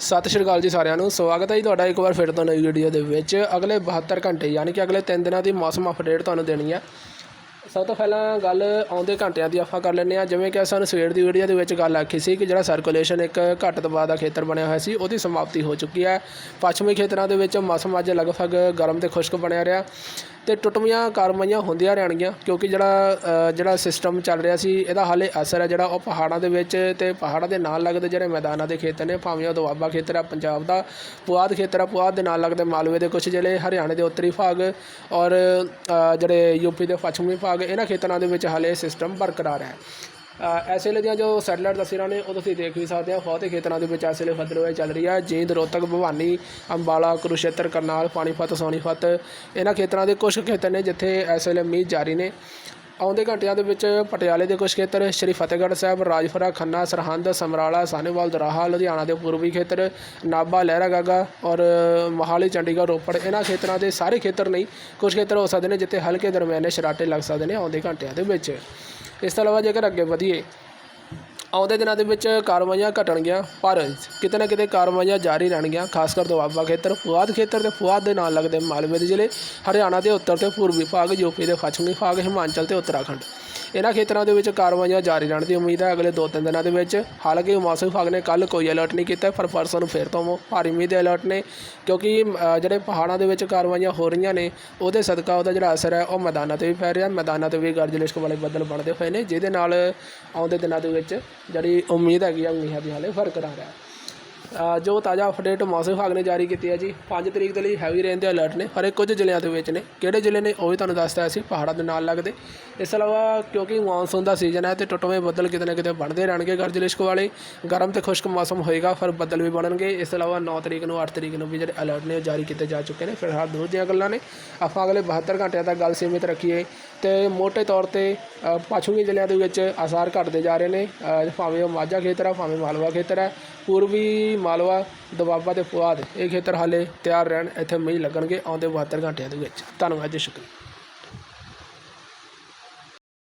ਸਤਿ ਸ਼੍ਰੀ ਅਕਾਲ ਜੀ ਸਾਰਿਆਂ ਨੂੰ। ਸਵਾਗਤ ਹੈ ਜੀ ਤੁਹਾਡਾ ਇੱਕ ਵਾਰ ਫਿਰ ਤੋਂ ਨਵੀਂ ਵੀਡੀਓ ਦੇ ਵਿੱਚ। ਅਗਲੇ 72 ਘੰਟੇ, ਯਾਨੀ ਕਿ ਅਗਲੇ 3 ਦਿਨਾਂ ਦੀ ਮੌਸਮ ਅਪਡੇਟ ਤੁਹਾਨੂੰ ਦੇਣੀ ਹੈ। ਸਭ ਤੋਂ ਪਹਿਲਾਂ ਗੱਲ ਆਉਂਦੇ ਘੰਟਿਆਂ ਦੀ ਆਪਾਂ ਕਰ ਲੈਂਦੇ ਹਾਂ। ਜਿਵੇਂ ਕਿ ਸਾਨੂੰ ਸਵੇਰ ਦੀ ਵੀਡੀਓ ਦੇ ਵਿੱਚ ਗੱਲ ਆਖੀ ਸੀ ਕਿ ਜਿਹੜਾ ਸਰਕੂਲੇਸ਼ਨ ਇੱਕ ਘੱਟ ਦਬਾਅ ਦਾ ਖੇਤਰ ਬਣਿਆ ਹੋਇਆ ਸੀ, ਉਹਦੀ ਸਮਾਪਤੀ ਹੋ ਚੁੱਕੀ ਹੈ। ਪੱਛਮੀ ਖੇਤਰਾਂ ਦੇ ਵਿੱਚ ਮੌਸਮ ਅੱਜ ਲਗਭਗ ਗਰਮ ਤੇ ਖੁਸ਼ਕ ਬਣਿਆ ਰਿਹਾ। ਅਤੇ ਟੁੱਟਵੀਆਂ ਕਾਰਵਾਈਆਂ ਹੁੰਦੀਆਂ ਰਹਿਣਗੀਆਂ ਕਿਉਂਕਿ ਜਿਹੜਾ ਜਿਹੜਾ ਸਿਸਟਮ ਚੱਲ ਰਿਹਾ ਸੀ ਇਹਦਾ ਹਾਲੇ ਅਸਰ ਹੈ ਜਿਹੜਾ ਉਹ ਪਹਾੜਾਂ ਦੇ ਵਿੱਚ ਤੇ ਪਹਾੜਾਂ ਦੇ ਨਾਲ ਲੱਗਦੇ ਜਿਹੜੇ ਮੈਦਾਨਾਂ ਦੇ ਖੇਤਰ ਨੇ ਭਾਵੇਂ ਉਹ ਦੁਆਬਾ ਖੇਤਰ ਆ ਪੰਜਾਬ ਦਾ ਪੁਆਧ ਖੇਤਰ ਆ ਪੁਆਧ ਦੇ ਨਾਲ ਲੱਗਦੇ ਮਾਲਵੇ ਦੇ ਕੁਝ ਜ਼ਿਲ੍ਹੇ ਹਰਿਆਣੇ ਦੇ ਉੱਤਰੀ ਭਾਗ ਔਰ ਅ, ਜਿਹੜੇ ਯੂਪੀ ਦੇ ਪੱਛਮੀ ਭਾਗ ਇਹਨਾਂ ਖੇਤਰਾਂ ਦੇ ਵਿੱਚ ਹਾਲੇ ਸਿਸਟਮ ਬਰਕਰਾਰ ਹੈ। ਅ, ਇਸ ਵੇਲੇ ਦੀਆਂ ਜੋ ਸੈਟਲਾਈਟ ਤਸਵੀਰਾਂ ਨੇ ਉਹ ਤੁਸੀਂ ਦੇਖ ਵੀ ਸਕਦੇ ਹੋ। ਬਹੁਤੇ ਖੇਤਰਾਂ ਦੇ ਵਿੱਚ ਇਸ ਵੇਲੇ ਫਤਲਵਾਈ ਚੱਲ ਰਹੀ ਹੈ। ਜੀਂਦ ਰੋਹਤਕ ਭਵਾਨੀ ਅੰਬਾਲਾ ਕੁਰੂਸ਼ੇਤਰ ਕਰਨਾਲ ਪਾਣੀਪਤ ਸੋਨੀਪਤ। ਇਹਨਾਂ ਖੇਤਰਾਂ ਦੇ ਕੁਝ ਖੇਤਰ ਨੇ ਜਿੱਥੇ ਇਸ ਵੇਲੇ ਮੀਂਹ ਜਾਰੀ ਨੇ। ਆਉਂਦੇ ਘੰਟਿਆਂ ਦੇ ਵਿੱਚ ਪਟਿਆਲੇ ਦੇ ਕੁਝ ਖੇਤਰ, ਸ਼੍ਰੀ ਫਤਿਹਗੜ੍ਹ ਸਾਹਿਬ, ਰਾਜਪੁਰਾ, ਖੰਨਾ, ਸਰਹੰਦ, ਸਮਰਾਲਾ, ਸਾਹਨੇਵਾਲ, ਦਰਾਹਾ, ਲੁਧਿਆਣਾ ਦੇ ਪੂਰਬੀ ਖੇਤਰ, ਨਾਭਾ, ਲਹਿਰਾ ਗਾਗਾ ਔਰ ਮੋਹਾਲੀ, ਚੰਡੀਗੜ੍ਹ, ਰੋਪੜ, ਇਹਨਾਂ ਖੇਤਰਾਂ ਦੇ ਸਾਰੇ ਖੇਤਰ ਨਹੀਂ ਕੁਝ ਖੇਤਰ ਹੋ ਸਕਦੇ ਨੇ ਜਿੱਥੇ ਹਲਕੇ ਦਰਮਿਆਨੇ ਸ਼ਰਾਟੇ ਲੱਗ ਸਕਦੇ ਨੇ ਆਉਂਦੇ ਘੰਟਿਆਂ ਦੇ ਵਿੱਚ। ਇਸ ਤੋਂ ਇਲਾਵਾ ਜੇਕਰ ਅੱਗੇ ਵਧੀਏ ਆਉਂਦੇ ਦਿਨਾਂ ਦੇ ਵਿੱਚ ਕਾਰਵਾਈਆਂ ਘਟਣਗੀਆਂ, ਪਰ ਕਿਤੇ ਨਾ ਕਿਤੇ ਕਾਰਵਾਈਆਂ ਜਾਰੀ ਰਹਿਣਗੀਆਂ, ਖਾਸ ਕਰ ਦੁਆਬਾ ਖੇਤਰ ਪੁਆਧ ਖੇਤਰ ਤੇ ਪੁਆਧ ਦੇ ਨਾਲ ਲੱਗਦੇ ਮਾਲਵੇ ਦੇ ਜ਼ਿਲ੍ਹੇ, ਹਰਿਆਣਾ ਦੇ ਉੱਤਰ ਤੇ ਪੂਰਬੀ ਭਾਗ ਯੂਪੀ ਦੇ ਪੱਛਮੀ ਭਾਗ, ਹਿਮਾਚਲ ਤੇ ਉੱਤਰਾਖੰਡ। ਇਹਨਾਂ ਖੇਤਰਾਂ ਦੇ ਵਿੱਚ ਕਾਰਵਾਈਆਂ ਜਾਰੀ ਰਹਿਣ ਦੀ ਉਮੀਦ ਹੈ। ਅਗਲੇ 2-3 ਦਿਨਾਂ ਦੇ ਵਿੱਚ ਹਾਲਾਂਕਿ ਮੌਸਮ ਵਿਭਾਗ ਨੇ ਕੱਲ ਕੋਈ ਅਲਰਟ ਨਹੀਂ ਕੀਤਾ, ਪਰ ਪਰਸੋਂ ਨੂੰ ਫਿਰ ਤੋਂ ਭਾਰੀ ਮੀਂਹ ਦੇ ਅਲਰਟ ਨੇ, ਕਿਉਂਕਿ ਜਿਹੜੇ ਪਹਾੜਾਂ ਦੇ ਵਿੱਚ ਕਾਰਵਾਈਆਂ ਹੋ ਰਹੀਆਂ ਨੇ, ਉਹਦੇ ਸਦਕਾ ਉਹਦਾ ਜਿਹੜਾ ਅਸਰ ਹੈ, ਉਹ ਮੈਦਾਨਾਂ ਤੇ ਵੀ ਪੈ ਰਿਹਾ। ਮੈਦਾਨਾਂ ਤੇ ਵੀ ਗਰਜ ਲਿਸ਼ਕ ਵਾਲੇ ਬੱਦਲ ਬਣਦੇ ਹੋਏ ਨੇ, ਜਿਹਦੇ ਨਾਲ ਆਉਂਦੇ ਦਿਨਾਂ ਦੇ ਵਿੱਚ ਜਿਹੜੀ ਉਮੀਦ ਹੈਗੀ ਆ, ਮੀਂਹਾਂ ਦੀ ਹਾਲੇ ਬਰਕਰਾਰ ਆ ਰਿਹਾ। ਜੋ ਤਾਜ਼ਾ ਅਪਡੇਟ ਮੌਸਮ ਵਿਭਾਗ ਨੇ ਜਾਰੀ ਕੀਤੀ ਹੈ ਜੀ 5 ਤਰੀਕ ਦੇ ਲਈ ਹੈਵੀ ਰੇਨ ਦੇ ਅਲਰਟ ਨੇ ਪਰ ਕੁਝ ਜ਼ਿਲ੍ਹਿਆਂ ਦੇ ਵਿੱਚ ਨੇ। ਕਿਹੜੇ ਜ਼ਿਲ੍ਹੇ ਨੇ ਉਹ ਵੀ ਤੁਹਾਨੂੰ ਦੱਸਦਾ ਅਸੀਂ ਪਹਾੜਾਂ ਦੇ ਨਾਲ ਲੱਗਦੇ। ਇਸ ਤੋਂ ਇਲਾਵਾ ਕਿਉਂਕਿ ਮੌਨਸੂਨ ਦਾ ਸੀਜ਼ਨ ਹੈ ਤੇ ਟੁੱਟਵੇਂ ਬੱਦਲ ਕਿਤੇ ਨਾ ਕਿਤੇ ਬਣਦੇ ਰਹਿਣਗੇ ਗਰਜ ਲਿਸ਼ਕ ਵਾਲੇ ਗਰਮ ਤੇ ਖੁਸ਼ਕ ਮੌਸਮ ਹੋਏਗਾ ਫਿਰ ਬੱਦਲ ਵੀ ਬਣਨਗੇ। ਇਸ ਤੋਂ ਇਲਾਵਾ 9 ਤਰੀਕ ਨੂੰ 8 ਤਰੀਕ ਨੂੰ ਵੀ ਜਿਹੜੇ ਅਲਰਟ ਨੇ ਉਹ ਜਾਰੀ ਕੀਤੇ ਜਾ ਚੁੱਕੇ ਨੇ। ਫਿਲਹਾਲ ਦੂਰ ਦੀਆਂ ਗੱਲਾਂ ਨੇ। ਆਪਾਂ ਅਗਲੇ 72 ਘੰਟਿਆਂ ਤੱਕ ਗੱਲ ਸੀਮਿਤ ਰੱਖੀਏ ਤੇ ਮੋਟੇ ਤੌਰ ਤੇ ਅ, ਪੱਛਮੀ ਜ਼ਿਲ੍ਹਿਆਂ ਦੇ ਵਿੱਚ ਆਸਾਰ ਘਟਦੇ ਜਾ ਰਹੇ ਨੇ। ਭਾਵੇਂ ਉਹ ਮਾਝਾ ਖੇਤਰ ਆ ਭਾਵੇਂ ਮਾਲਵਾ ਖੇਤਰ ਹੈ ਪੂਰਬੀ ਮਾਲਵਾ ਦੁਆਬਾ ਤੇ ਪੁਆਧ ਇਹ ਖੇਤਰ ਹਾਲੇ ਤਿਆਰ ਰਹਿਣ ਇੱਥੇ ਮੀਂਹ ਲੱਗਣਗੇ, ਆਉਂਦੇ 72 ਘੰਟਿਆਂ ਦੇ ਵਿੱਚ। ਧੰਨਵਾਦ, ਜੀ ਸ਼ੁਕਰੀਆ